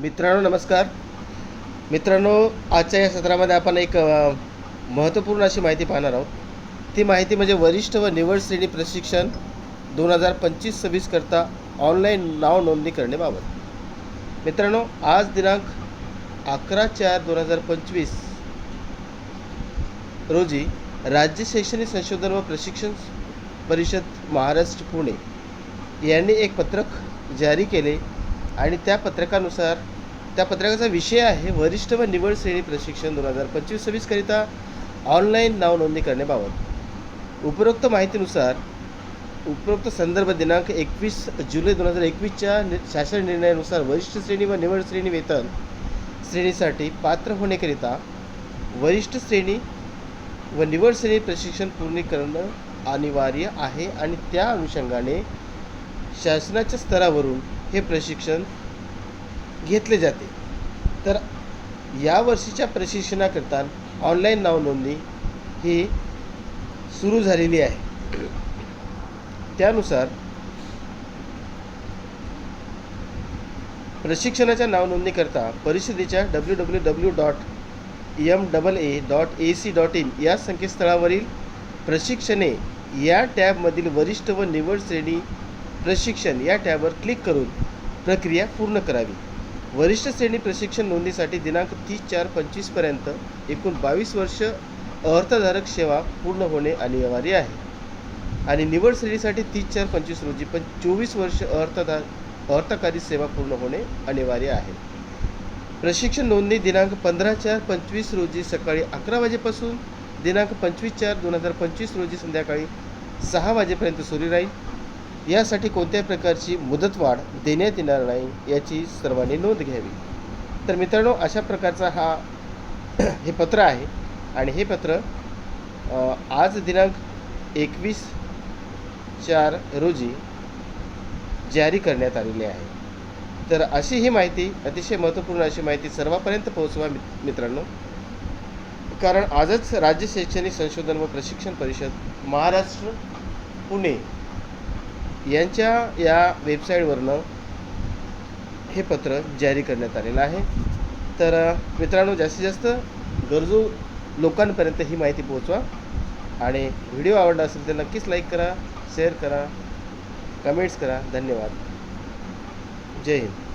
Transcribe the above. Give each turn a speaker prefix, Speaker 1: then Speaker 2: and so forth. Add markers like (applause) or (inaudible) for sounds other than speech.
Speaker 1: मित्रांनो नमस्कार. मित्रांनो आजच्या या सत्रामध्ये आपण एक महत्त्वपूर्ण अशी माहिती पाहणार आहोत. ती माहिती म्हणजे वरिष्ठ व निवड श्रेणी प्रशिक्षण दोन हजार पंचवीस सव्वीस करता ऑनलाईन नाव नोंदणी करण्याबाबत मित्रांनो आज दिनांक अकरा चार दोन हजार पंचवीस रोजी राज्य शैक्षणिक संशोधन व प्रशिक्षण परिषद महाराष्ट्र पुणे यांनी एक पत्रक जारी केले. आणि त्या पत्रकानुसार त्या पत्रकाचा विषय आहे वरिष्ठ व निवड श्रेणी प्रशिक्षण दोन हजार पंचवीस सव्वीसकरिता ऑनलाईन नाव नोंदणी करण्याबाबत. उपरोक्त माहितीनुसार उपरोक्त संदर्भ दिनांक एकवीस जुलै दोन हजार एकवीसच्या नि शासन निर्णयानुसार वरिष्ठ श्रेणी व निवड श्रेणी वेतन श्रेणीसाठी पात्र होण्याकरिता वरिष्ठ श्रेणी व निवड श्रेणी प्रशिक्षण पूर्ण करणं अनिवार्य आहे आणि त्या अनुषंगाने शासनाच्या स्तरावरून हे प्रशिक्षण घेतले जाते. तर या वर्षीच्या प्रशिक्षणाकरता ऑनलाईन नावनोंदणी ही सुरू झालेली आहे. त्यानुसार प्रशिक्षणाच्या नावनोंदणीकरता परिषदेच्या W W W dot M double A dot A C dot in या संकेतस्थळावरील प्रशिक्षणे या टॅबमधील वरिष्ठ व निवड श्रेणी प्रशिक्षण या टॅबवर क्लिक करून प्रक्रिया पूर्ण करावी. वरिष्ठ श्रेणी प्रशिक्षण नोंदणीसाठी दिनांक तीस चार पंचवीसपर्यंत एकूण बावीस वर्ष अर्थधारक सेवा पूर्ण होणे अनिवार्य आहे. आणि निवड श्रेणीसाठी तीस चार पंचवीस रोजी पण चोवीस वर्ष अर्थधा अर्थकारी सेवा पूर्ण होणे अनिवार्य आहे. प्रशिक्षण नोंदणी दिनांक पंधरा चार पंचवीस रोजी सकाळी अकरा वाजेपासून दिनांक पंचवीस चार दोन हजार पंचवीस रोजी संध्याकाळी सहा वाजेपर्यंत सुरू राहील. यासाठी कोणत्याही प्रकारची मुदतवाढ देण्यात येणार नाही याची सर्वांनी नोंद घ्यावी. तर मित्रांनो अशा प्रकारचा हा (clears throat) हे पत्र आहे आणि हे पत्र आज दिनांक एकवीस चार रोजी जारी करण्यात आलेली आहे. तर अशी ही माहिती अतिशय महत्त्वपूर्ण अशी माहिती सर्वांपर्यंत पोहोचवा मित्रांनो. कारण आजच राज्य शैक्षणिक संशोधन व प्रशिक्षण परिषद महाराष्ट्र पुणे यांच्या या वेबसाईटवरनं हे पत्र जारी करण्यात आलेलं आहे. तर मित्रांनो जास्तीत जास्त गरजू लोकांपर्यंत ही माहिती पोहोचवा. आणि व्हिडिओ आवडला असेल तर नक्कीच लाईक करा शेअर करा कमेंट्स करा. धन्यवाद. जय हिंद.